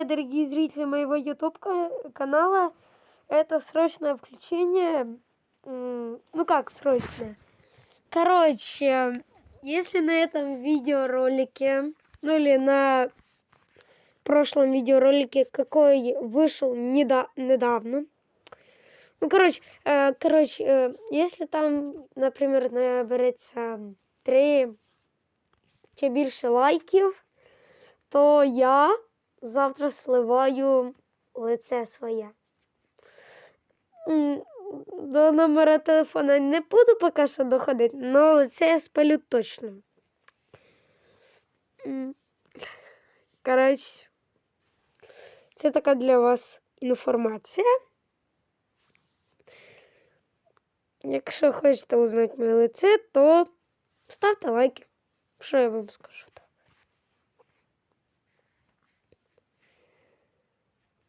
Дорогие зрители моего YouTube канала, это срочное включение. Ну как срочное? Короче, если на этом видеоролике, ну или на прошлом видеоролике, какой вышел недо недавно, ну, короче, э, короче, э, если там, наприклад, набереться 3 чи більше лайків, то я завтра сливаю лице своє. До номера телефона не буду поки що доходити, але лице я спалю точно. Коротше, це така для вас інформація. Якщо хочете узнати моє лице, то ставте лайки. Що я вам скажу?